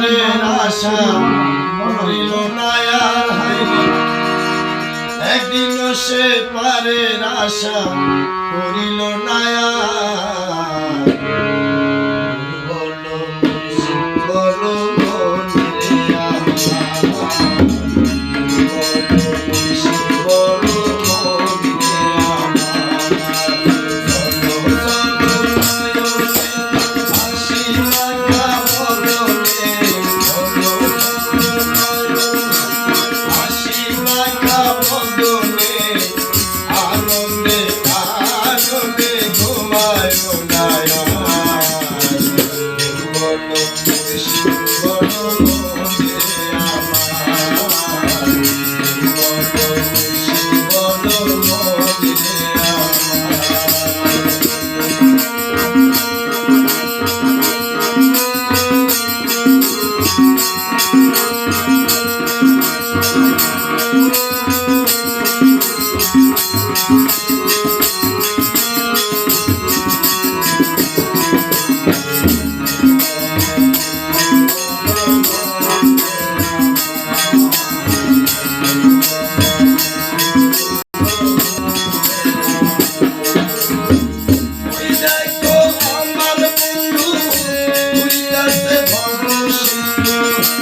ঘরের আশা মরিল না আর হাইরে একদিন সে পারে আশা করিল না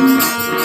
Música